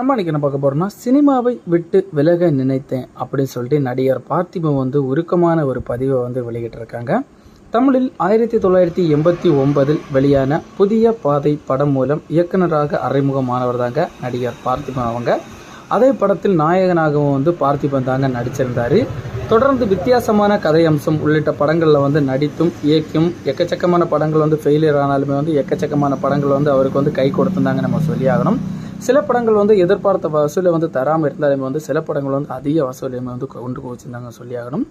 நம்ம இன்னைக்கு என்ன பார்க்க போகிறோம்னா சினிமாவை விட்டு விலக நினைத்தேன் அப்படின்னு சொல்லிட்டு நடிகர் பார்த்திபன் வந்து உருக்கமான ஒரு பதிவை வந்து வெளியிட்டிருக்காங்க. தமிழில் ஆயிரத்தி தொள்ளாயிரத்தி எண்பத்தி ஒன்பதில் வெளியான புதிய பாதை படம் மூலம் இயக்குனராக அறிமுகமானவர் தாங்க நடிகர் பார்த்திபன் அவங்க. அதே படத்தில் நாயகனாகவும் வந்து பார்த்திபன் தாங்க நடிச்சிருந்தார். தொடர்ந்து வித்தியாசமான கதை அம்சம் உள்ளிட்ட படங்களில் வந்து நடித்தும் இயக்கியும் எக்கச்சக்கமான படங்கள் வந்து ஃபெயிலியர் ஆனாலுமே வந்து எக்கச்சக்கமான படங்கள் வந்து அவருக்கு வந்து கை கொடுத்துருந்தாங்க நம்ம சொல்லியாகணும் சில படங்கள் வந்து எதிர்பார்த்த வசூலை வந்து தராமல் இருந்தாலுமே வந்து சில படங்கள் வந்து அதிக வசூலையுமே வந்து கொண்டு போச்சுருந்தாங்க சொல்லியாகணும்.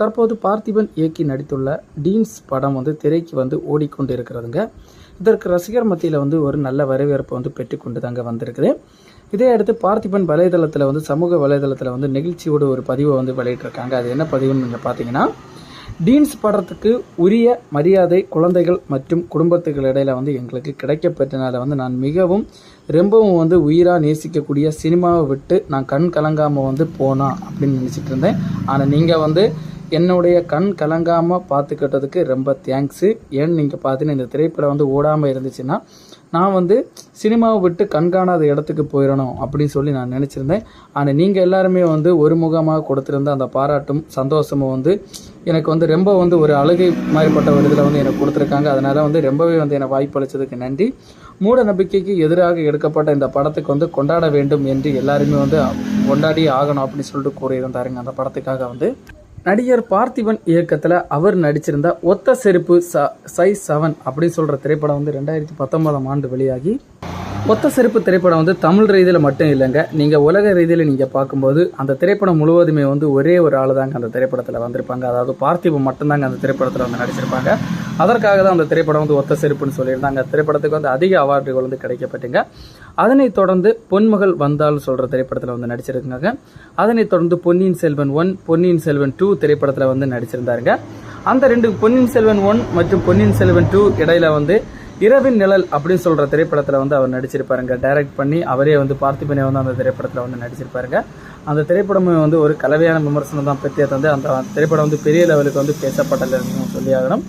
தற்போது பார்த்திபன் இயக்கி நடித்துள்ள டீன்ஸ் படம் வந்து திரைக்கு வந்து ஓடிக்கொண்டு இருக்கிறதுங்க இதற்கு ரசிகர் மத்தியில் வந்து ஒரு நல்ல வரவேற்பு வந்து பெற்றுக்கொண்டு தாங்க வந்திருக்குது. இதே அடுத்து பார்த்திபன் வலைதளத்தில் வந்து சமூக வலைதளத்தில் வந்து நெகிழ்ச்சியோட ஒரு பதிவை வந்து வெளியிட்டிருக்காங்க. அது என்ன பதிவுன்னு நீங்கள் பார்த்தீங்கன்னா டீன்ஸ் படத்துக்கு உரிய மரியாதை குழந்தைகள் மற்றும் குடும்பத்துக்கு வந்து எங்களுக்கு கிடைக்கப்பட்டனால வந்து நான் மிகவும் ரொம்பவும் வந்து உயிராக நேசிக்கக்கூடிய சினிமாவை விட்டு நான் கண் கலங்காமல் வந்து போனா அப்படின்னு நினச்சிட்டு இருந்தேன். ஆனால் நீங்கள் வந்து என்னுடைய கண் கலங்காமல் பார்த்துக்கிட்டதுக்கு ரொம்ப தேங்க்ஸு ஏன்னு நீங்கள் பார்த்தீங்கன்னா இந்த திரைப்படம் வந்து ஓடாமல் இருந்துச்சுன்னா நான் வந்து சினிமாவை விட்டு கண்காணாத இடத்துக்கு போயிடணும் அப்படின்னு சொல்லி நான் நினச்சிருந்தேன். ஆனால் நீங்கள் எல்லாருமே வந்து ஒரு முகமாக கொடுத்துருந்த அந்த பாராட்டும் சந்தோஷமும் வந்து எனக்கு வந்து ரொம்ப வந்து ஒரு அழுகை மாதிரிப்பட்ட ஒரு இதில் வந்து எனக்கு கொடுத்துருக்காங்க. அதனால் வந்து ரொம்பவே வந்து எனக்கு வாய்ப்பளித்ததுக்கு நன்றி. மூட நம்பிக்கைக்கு எதிராக எடுக்கப்பட்ட இந்த படத்துக்கு வந்து கொண்டாட வேண்டும் என்று எல்லாருமே வந்து கொண்டாடி ஆகணும் அப்படின்னு சொல்லிட்டு கூறியிருந்தாருங்க. அந்த படத்துக்காக வந்து நடிகர் பார்த்திபன் இயக்கத்தில் அவர் நடிச்சிருந்த ஒத்த செருப்பு ச சைஸ் செவன் அப்படின்னு சொல்கிற திரைப்படம் வந்து ரெண்டாயிரத்தி பத்தொன்பதாம் ஆண்டு வெளியாகி ஒத்த செருப்பு திரைப்படம் வந்து தமிழ் ரீதியில் மட்டும் இல்லைங்க. நீங்கள் உலக ரீதியில் நீங்கள் பார்க்கும்போது அந்த திரைப்படம் முழுவதுமே வந்து ஒரே ஒரு ஆள் தாங்க அந்த திரைப்படத்தில் வந்திருப்பாங்க. அதாவது பார்த்திபம் மட்டும்தாங்க அந்த திரைப்படத்தில் வந்து நடிச்சிருப்பாங்க. அதற்காக தான் அந்த திரைப்படம் வந்து ஒத்த செருப்புன்னு சொல்லியிருந்தாங்க. அந்த திரைப்படத்துக்கு வந்து அதிக அவார்டுகள் வந்து கிடைக்கப்பட்டுங்க. அதனைத் தொடர்ந்து பொன்மகள் வந்தால் சொல்கிற திரைப்படத்தில் வந்து நடிச்சிருக்காங்க. அதனைத் தொடர்ந்து பொன்னியின் செல்வன் ஒன் பொன்னியின் செல்வன் டூ திரைப்படத்தில் வந்து நடிச்சிருந்தாருங்க. அந்த ரெண்டு பொன்னியின் செல்வன் ஒன் மற்றும் பொன்னியின் செல்வன் டூ இடையில வந்து இரவின் நிழல் அப்படின்னு சொல்கிற திரைப்படத்தில் வந்து அவர் நடிச்சிருப்பாருங்க. டைரக்ட் பண்ணி அவரே வந்து பார்த்திபனே வந்து அந்த திரைப்படத்தில் வந்து நடிச்சிருப்பாருங்க. அந்த திரைப்படமே வந்து ஒரு கலவையான விமர்சனம் தான் பெற்றிய தந்து. அந்த திரைப்படம் வந்து பெரிய லெவலுக்கு வந்து பேசப்பட்டதுன்னு சொல்லி ஆகணும்.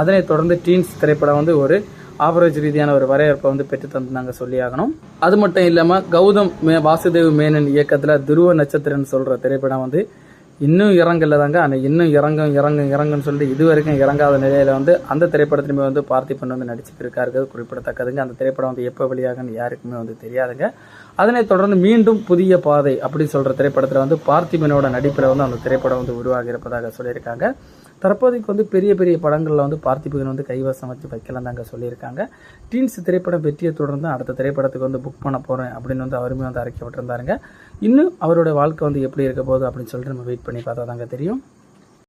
அதனைத் தொடர்ந்து டீன்ஸ் திரைப்படம் வந்து ஒரு ஆவரேஜ் ரீதியான ஒரு வரவேற்பை வந்து பெற்று தந்தாங்க சொல்லி ஆகணும். அது மட்டும் இல்லாமல் கௌதம் மே வாசுதேவ் மேனன் இயக்கத்தில் துருவ நட்சத்திரம்னு சொல்கிற திரைப்படம் வந்து இன்னும் இறங்கல தாங்க. ஆனால் இன்னும் இறங்கும் இறங்கும் இறங்குன்னு சொல்லிட்டு இது வரைக்கும் இறங்காத நிலையில் வந்து அந்த திரைப்படத்திலுமே வந்து பார்த்திபன் வந்து நடிச்சிருக்காரு குறிப்பிடத்தக்கதுங்க. அந்த திரைப்படம் வந்து எப்போ வெளியாகுன்னு யாருக்குமே வந்து தெரியாதுங்க. அதனைத் தொடர்ந்து மீண்டும் புதிய பாதை அப்படி சொல்கிற திரைப்படத்தில் வந்து பார்த்திபனோட நடிப்பில் வந்து அந்த திரைப்படம் வந்து உருவாகி இருப்பதாக சொல்லியிருக்காங்க. தற்போதைக்கு வந்து பெரிய பெரிய படங்களில் வந்து பார்த்திபன் வந்து கைவசம் வச்சு வைக்கலாம் தாங்க சொல்லியிருக்காங்க. டீன்ஸ் திரைப்படம் வெற்றியை தொடர்ந்து அடுத்த திரைப்படத்துக்கு வந்து புக் பண்ண போகிறேன் அப்படின்னு வந்து அவருமே வந்து அறிக்கை விட்டுருந்தாருங்க. இன்னும் அவரோட வாழ்க்கை வந்து எப்படி இருக்க போகுது அப்படின்னு சொல்லிட்டு நம்ம வெயிட் பண்ணி பார்த்தா தாங்க தெரியும்.